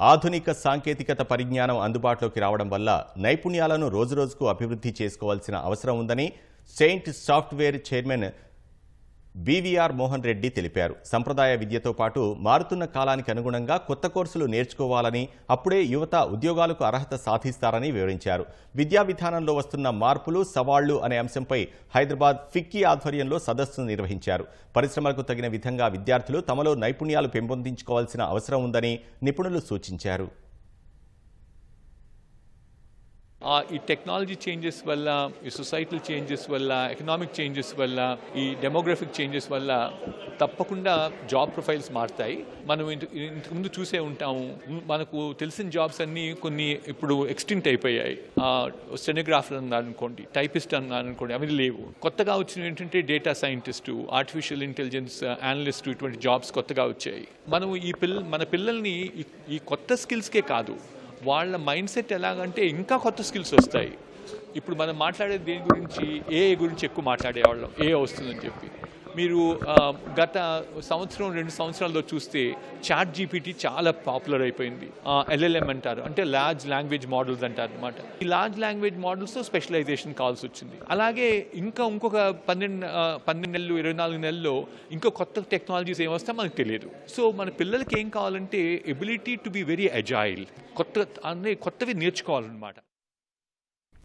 ఆధునిక సాంకేతికత పరిజ్ఞానం అందుబాటులోకి రావడం వల్ల నైపుణ్యాలను రోజురోజుకు అభివృద్ధి చేసుకోవాల్సిన అవసరం ఉందని saint software chairman BVR Mohan Reddy తెలిపారు. సంప్రదాయ విద్యతో పాటు మారుతున్న కాలానికి అనుగుణంగా కొత్త కోర్సులు నేర్చుకోవాలని అప్పుడే యువత ఉద్యోగాలకు అర్హత సాధిస్తారని వివరించారు. విద్యా విధానంలో వస్తున్న మార్పులు సవాళ్ళు అనే అంశంపై హైదరాబాద్ ఫిక్కీ ఆధ్వర్యంలో సదస్సు నిర్వహించారు. పరిశ్రమలకు తగిన విధంగా విద్యార్థులు తమలో నైపుణ్యాలు పెంపొందించుకోవాల్సిన అవసరం ఉందని నిపుణులు సూచించారు. ఈ టెక్నాలజీ చేంజెస్ వల్ల ఈ సొసైటల్ చేంజెస్ వల్ల ఎకనామిక్ చేంజెస్ వల్ల ఈ డెమోగ్రఫిక్ చేంజెస్ వల్ల తప్పకుండా జాబ్ ప్రొఫైల్స్ మారుతాయి. మనం ఇంత- ఇంతకుముందు చూసే ఉంటాము. మనకు తెలిసిన జాబ్స్ అన్నీ కొన్ని ఇప్పుడు ఎక్స్టింక్ట్ అయిపోయాయి. సెనోగ్రాఫర్ అన్నారనుకోండి టైపిస్ట్ అన్నారనుకోండి అవి లేవు. కొత్తగా వచ్చిన ఏంటంటే data scientist artificial intelligence analyst ఇటువంటి జాబ్స్ కొత్తగా వచ్చాయి. మనం ఈ పిల్ల మన పిల్లల్ని ఈ కొత్త స్కిల్స్కే కాదు వాళ్ళ మైండ్ సెట్ ఎలాగంటే ఇంకా కొత్త స్కిల్స్ వస్తాయి. ఇప్పుడు మనం మాట్లాడే దేని గురించి? ఏ గురించి ఎక్కువ మాట్లాడేవాళ్ళం? ఏ వస్తుందని చెప్పి. మీరు గత సంవత్సరం రెండు సంవత్సరాల్లో చూస్తే చాట్ జీపీటీ చాలా పాపులర్ అయిపోయింది. ఎల్ఎల్ఎం అంటారు. అంటే లార్జ్ లాంగ్వేజ్ మోడల్స్ అంటారు అనమాట ఈ లార్జ్ లాంగ్వేజ్ మోడల్స్తో స్పెషలైజేషన్ కావాల్సి వచ్చింది. అలాగే ఇంకా ఇంకొక పన్నెండు పన్నెండు నెలలు ఇరవై నాలుగు నెలల్లో ఇంకా కొత్త టెక్నాలజీస్ ఏమొస్తా మనకు తెలియదు. సో మన పిల్లలకి ఏం కావాలంటే ability to be very agile కొత్త అనే కొత్తవి నేర్చుకోవాలన్నమాట.